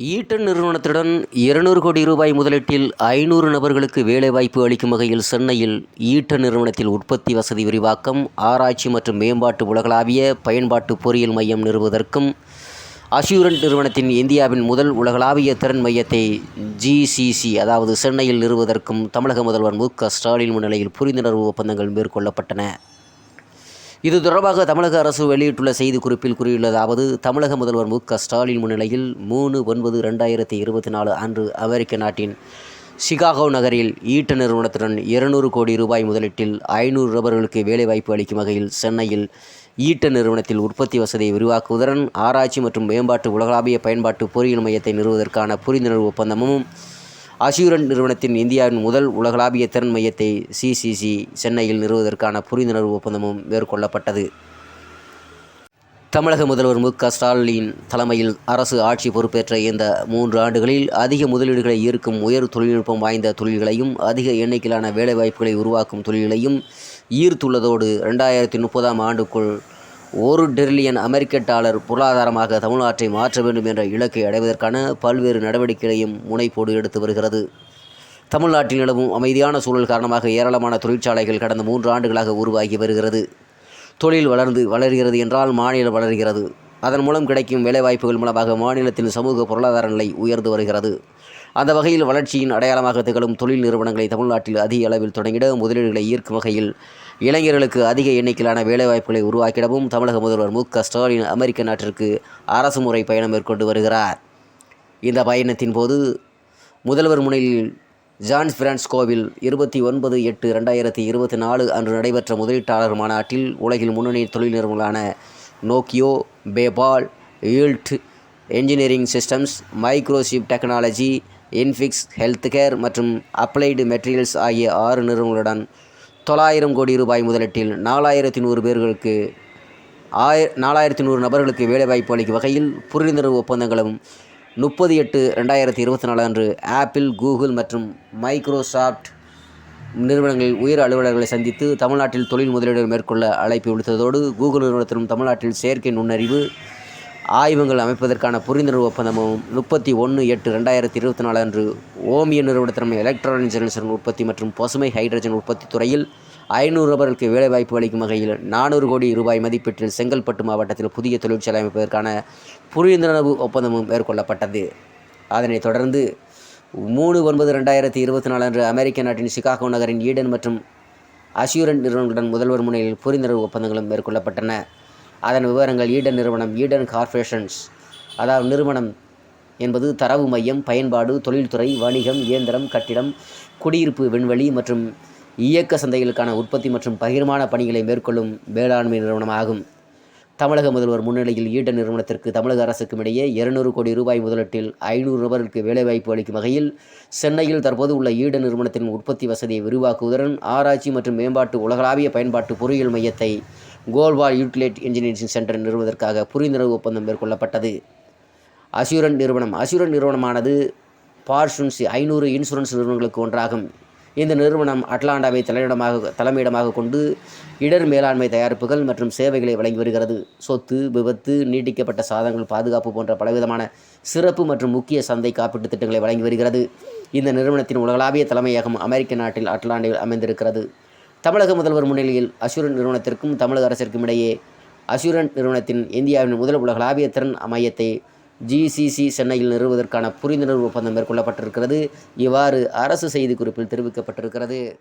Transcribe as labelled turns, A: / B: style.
A: Eaten நிறுவனத்துடன் இருநூறு கோடி ரூபாய் முதலீட்டில் ஐநூறு நபர்களுக்கு வேலைவாய்ப்பு அளிக்கும் வகையில் சென்னையில் ஈட்டன் நிறுவனத்தில் உற்பத்தி வசதி விரிவாக்கம் ஆராய்ச்சி மற்றும் மேம்பாட்டு உலகளாவிய பயன்பாட்டு பொறியியல் மையம் நிறுவுவதற்கும் அஷ்யூரண்ட் நிறுவனத்தின் இந்தியாவின் முதல் உலகளாவிய திறன் மையத்தை ஜிசிசி அதாவது சென்னையில் நிறுவுவதற்கும் தமிழக முதல்வர் மு க ஸ்டாலின் முன்னிலையில் புரிந்துணர்வு ஒப்பந்தங்கள் மேற்கொள்ளப்பட்டன. இது தொடர்பாக தமிழக அரசு வெளியிட்டுள்ள செய்திக்குறிப்பில் கூறியுள்ளதாவது தமிழக முதல்வர் மு க ஸ்டாலின் முன்னிலையில் மூணு ஒன்பது ரெண்டாயிரத்தி இருபத்தி நாலு அன்று அமெரிக்க நாட்டின் சிகாகோ நகரில் ஈட்ட நிறுவனத்துடன் இருநூறு கோடி ரூபாய் முதலீட்டில் ஐநூறு ரபர்களுக்கு வேலைவாய்ப்பு அளிக்கும் வகையில் சென்னையில் ஈட்ட நிறுவனத்தில் உற்பத்தி வசதியை விரிவாக்குவதுடன் ஆராய்ச்சி மற்றும் மேம்பாட்டு உலகளாவிய பயன்பாட்டு பொறியியல் மையத்தை நிறுவுவதற்கான புரிந்துணர்வு ஒப்பந்தமும் அஷ்யூரண்ட் நிறுவனத்தின் இந்தியாவின் முதல் உலகளாவிய திறன் மையத்தை சிசிசி சென்னையில் நிறுவுவதற்கான புரிந்துணர்வு ஒப்பந்தமும் மேற்கொள்ளப்பட்டது. தமிழக முதல்வர் மு க ஸ்டாலின் தலைமையில் அரசு ஆட்சி பொறுப்பேற்ற இந்த மூன்று ஆண்டுகளில் அதிக முதலீடுகளை ஈர்க்கும் உயர் தொழில்நுட்பம் வாய்ந்த தொழில்களையும் அதிக எண்ணிக்கையிலான வேலைவாய்ப்புகளை உருவாக்கும் தொழில்களையும் ஈர்த்துள்ளதோடு ரெண்டாயிரத்தி முப்பதாம் ஆண்டுக்குள் ஒரு டிரில்லியன் அமெரிக்க டாலர் பொருளாதாரமாக தமிழ்நாட்டை மாற்ற வேண்டும் என்ற இலக்கை அடைவதற்கான பல்வேறு நடவடிக்கைகளையும் முனைப்போடு எடுத்து வருகிறது. தமிழ்நாட்டில் நிலவும் அமைதியான சூழல் காரணமாக ஏராளமான தொழிற்சாலைகள் கடந்த மூன்று ஆண்டுகளாக உருவாகி வருகிறது. தொழில் வளர்ந்து வளர்கிறது என்றால் மாநிலம் வளர்கிறது. அதன் மூலம் கிடைக்கும் வேலைவாய்ப்புகள் மூலமாக மாநிலத்தின் சமூக பொருளாதார நிலை உயர்ந்து வருகிறது. அந்த வகையில் வளர்ச்சியின் அடையாளமாக திகழும் தொழில் நிறுவனங்களை தமிழ்நாட்டில் அதிக அளவில் தொடங்கிட முதலீடுகளை ஈர்க்கும் வகையில் இளைஞர்களுக்கு அதிக எண்ணிக்கையிலான வேலைவாய்ப்புகளை உருவாக்கிடவும் தமிழக முதல்வர் மு ஸ்டாலின் அமெரிக்க நாட்டிற்கு அரசு முறை பயணம் மேற்கொண்டு வருகிறார். இந்த பயணத்தின் போது முதல்வர் முனையில் ஜான்ஸ் பிரான்ஸ்கோவில் இருபத்தி ஒன்பது எட்டு ரெண்டாயிரத்தி இருபத்தி நாலு அன்று நடைபெற்ற முதலீட்டாளர் மாநாட்டில் உலகில் முன்னணி தொழில் நிறுவனங்களான Nokia PayPal Yield Engineering Systems Microchip Technology Infinx Health Care மற்றும் அப்ளைடு மெட்டீரியல்ஸ் ஆகிய ஆறு நிறுவனங்களுடன் தொள்ளாயிரம் கோடி ரூபாய் முதலீட்டில் நாலாயிரத்தி நூறு பேர்களுக்கு ஆய நாலாயிரத்தி நூறு நபர்களுக்கு வேலைவாய்ப்பு அளிக்கும் வகையில் புரிந்துணர்வு ஒப்பந்தங்களும் முப்பது எட்டு ரெண்டாயிரத்தி இருபத்தி நாலு அன்று ஆப்பிள் கூகுள் மற்றும் மைக்ரோசாஃப்ட் நிறுவனங்களில் உயர் அலுவலர்களை சந்தித்து தமிழ்நாட்டில் தொழில் முதலீடுகள் மேற்கொள்ள அழைப்பு விடுத்ததோடு கூகுள் நிறுவனத்திலும் தமிழ்நாட்டில் செயற்கை நுண்ணறிவு ஆய்வங்கள் அமைப்பதற்கான புரிந்துணர்வு ஒப்பந்தமும் முப்பத்தி ஒன்று எட்டு ரெண்டாயிரத்தி இருபத்தி நாலு அன்று ஓமிய நிறுவனத்திடம் எலக்ட்ரானிக் ஜெனரேஷன் உற்பத்தி மற்றும் பசுமை ஹைட்ரஜன் உற்பத்தி துறையில் ஐநூறு நபர்களுக்கு வேலைவாய்ப்பு அளிக்கும் வகையில் நானூறு கோடி ரூபாய் மதிப்பீட்டில் செங்கல்பட்டு மாவட்டத்தில் புதிய தொழிற்சாலை அமைப்பதற்கான புரிந்துணர்வு ஒப்பந்தமும் மேற்கொள்ளப்பட்டது. அதனைத் தொடர்ந்து மூணு ஒன்பது ரெண்டாயிரத்தி இருபத்தி நாலு அன்று அமெரிக்க நாட்டின் சிகாகோ நகரின் ஈடன் மற்றும் அஷ்யூரன் நிறுவனங்களுடன் முதல்வர் முன்னிலையில் புரிந்துணர்வு ஒப்பந்தங்களும் மேற்கொள்ளப்பட்டன. அதன் விவரங்கள் ஈடன் நிறுவனம் ஈடன் கார்ப்பரேஷன்ஸ். அதாவது நிறுவனம் என்பது தரவு மையம் பயன்பாடு தொழில்துறை வணிகம் இயந்திரம் கட்டிடம் குடியிருப்பு விண்வெளி மற்றும் இயக்க சந்தைகளுக்கான உற்பத்தி மற்றும் பகிர்மான பணிகளை மேற்கொள்ளும் வேளாண்மை நிறுவனமாகும். தமிழக முதல்வர் முன்னிலையில் ஈடன் நிறுவனத்திற்கு தமிழக அரசுக்கும் இடையே இருநூறு கோடி ரூபாய் முதலீட்டில் ஐநூறு நபர்களுக்கு வேலைவாய்ப்பு அளிக்கும் வகையில் சென்னையில் தற்போது உள்ள ஈடன் நிறுவனத்தின் உற்பத்தி வசதியை விரிவாக்குவதுடன் ஆராய்ச்சி மற்றும் மேம்பாட்டு உலகளாவிய பயன்பாட்டு பொறியியல் மையத்தை கோல்வால் யூட்டிலேட் இன்ஜினியரிங் சென்டர் நிறுவுவதற்காக புரிந்துணர்வு ஒப்பந்தம் மேற்கொள்ளப்பட்டது. அசூரன் நிறுவனம் அசூரன் நிறுவனமானது பார்ஷுன்ஸ் ஐநூறு இன்சூரன்ஸ் நிறுவனங்களுக்கு ஒன்றாகும். இந்த நிறுவனம் அட்லாண்டாவை தலையிடமாக தலைமையிடமாக கொண்டு இடர் மேலாண்மை தயாரிப்புகள் மற்றும் சேவைகளை வழங்கி வருகிறது. சொத்து விபத்து நீட்டிக்கப்பட்ட சாதனங்கள் பாதுகாப்பு போன்ற பலவிதமான சிறப்பு மற்றும் முக்கிய சந்தை காப்பீட்டு திட்டங்களை வழங்கி வருகிறது. இந்த நிறுவனத்தின் உலகளாவிய தலைமையகம் அமெரிக்க நாட்டில் அட்லாண்டில் அமைந்திருக்கிறது. தமிழக முதல்வர் முன்னிலையில் அசுரன் நிறுவனத்திற்கும் தமிழக அரசிற்கும் இடையே அஷூரன் நிறுவனத்தின் இந்தியாவின் முதல் உலகளாவிய திறன் மையத்தை ஜிசிசி சென்னையில் நிறுவுவதற்கான புரிந்துணர்வு ஒப்பந்தம் மேற்கொள்ளப்பட்டிருக்கிறது. இவ்வாறு அரசு செய்திக்குறிப்பில் தெரிவிக்கப்பட்டிருக்கிறது.